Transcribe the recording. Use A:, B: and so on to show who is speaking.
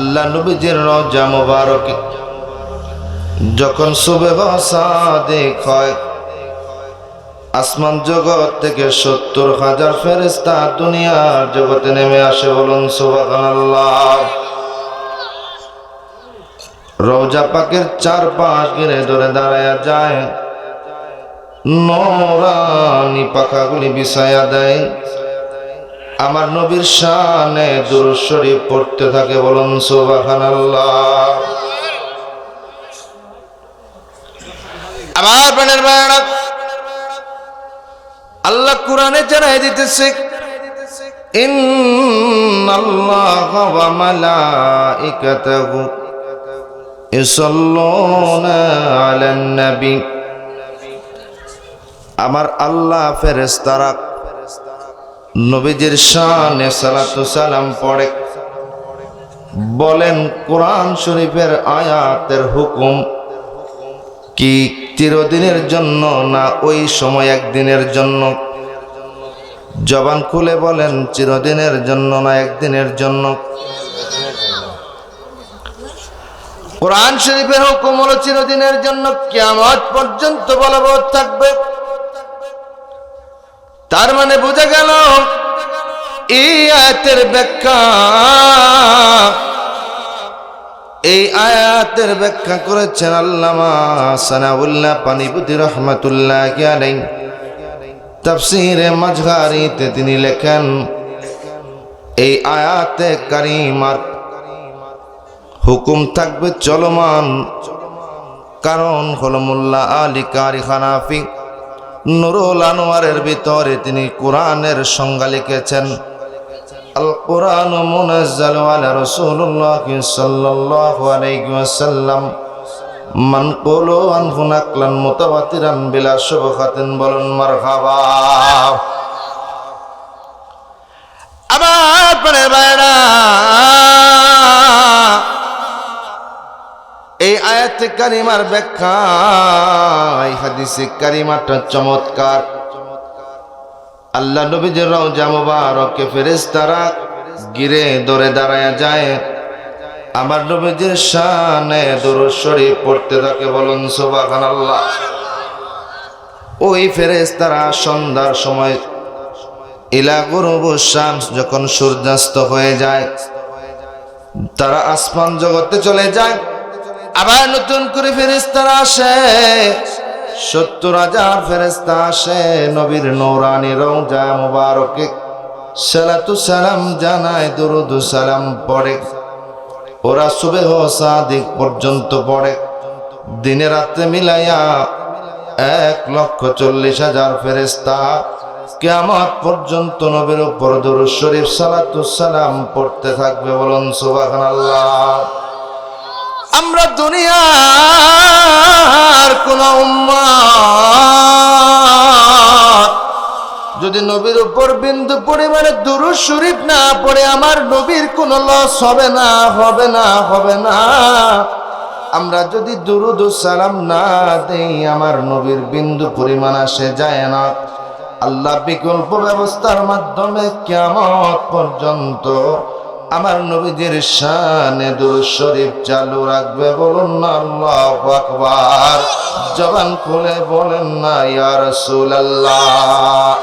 A: আল্লাহ নবীজির রওজা মুবারকে। যখন সুবেহ সাদেক হয়, আসমান জগৎ থেকে সত্তর হাজার ফেরেস্তা দুনিয়ার জগতে নেমে আসে বলুন সুবহানাল্লাহ। রওজা পাকের চার পাশ ঘিরে ধরে দাঁড়ায়া যায়। নোরানি পাখাগুলি বিছায়া দেয়। আমার নবীর শানে দুরূদ শরীফ পড়তে থাকে বলুন সুবহানাল্লাহ। আমার প্রাণের বায়না আল্লাহ কোরআনে জানাই দিতেছে আমার আল্লাহ ফেরেশতারা নবীজির শানে সালাতু সালাম পড়ে। বলেন, কোরআন শরীফের আয়াতের হুকুম কি চিরদিনের জন্য না ওই সময় একদিনের জন্য? জবান খুলে বলেন, চিরদিনের জন্য না একদিনের জন্য। কোরআন শরীফের হুকুম হলো চিরদিনের জন্য কেমন পর্যন্ত বলবৎ থাকবে। তার মানে বোঝা গেল, এই আয়াতের ব্যাখ্যা, এই আয়াতের ব্যাখ্যা করেছেন আল্লামা সানাউল্লাহ পানিপতি রহমতুল্লাহ আলাই তাফসিরে মাঝগারিতে তিনি লেখেন, এই আয়াতে কারিমার হুকুম থাকবে চলমান। কারণ হল মোল্লা আলী কারি খানাফি নুরুল আনোয়ারের ভিতরে তিনি কোরআনের সংজ্ঞা লিখেছেন। আল কোরআন মুনাজ্জাল আলা রাসূলুল্লাহ সাল্লাল্লাহু আলাইহি ওয়াসাল্লাম। মান কুলু আনহু নাকলান মুতাওয়াতিরান বিলা শুবহাতিন বলুন মারহাবা। আয়াতে কারিমার ব্যাখ্যা, এই হাদিসে কারিমাটা চমৎকার। আল্লাহ নবীজের রওজা মুবারকে ফেরেশতারা গিরে দরে দাঁড়ায় যায়। আমার নবীজির শানে দুরূদ শরীফ পড়তে থাকে বলুন সুবহানাল্লাহ। ওই ফেরেশতারা সন্ধ্যার সময় ইলা গুরুবু শামস যখন সূর্যাস্ত হয়ে যায়, তারা আসমান জগতে চলে যায়। আবার নতুন করে ফেরেস্তারা আসে। সত্তর হাজার ফেরেস্তা আসে, নবীর নৌরানি রওজা মুবারকে। সালাতু সালাম জানায়, দুরুদ সালাম পড়ে। ওরা সুবেহ সাদিক পর্যন্ত পড়ে। দিনে রাত্রে মিলাইয়া এক লক্ষ চল্লিশ হাজার ফেরেস্তা কেয়ামত পর্যন্ত নবীর উপর দরুদ শরীফ সালাতু সালাম পড়তে থাকবে বলুন সুবহানাল্লাহ। আমরা দুনিয়ার কোন যদি নবীর উপর বিন্দু পরিমাণে দুরু শরীফ না পড়ে, আমার নবীর কোনো লস হবে না হবে না হবে না। আমরা যদি দুরুদ সালাম না দেই, আমার নবীর বিন্দু পরিমাণ আসে যায় না। আল্লাহ বিকল্প ব্যবস্থার মাধ্যমে কেমন পর্যন্ত আমার নবীদের শানে দুরুদ শরীফ চালু রাখবে বলুন না আল্লাহ আকবার। জবান খুলে বলেন না, ইয়া রাসূলুল্লাহ।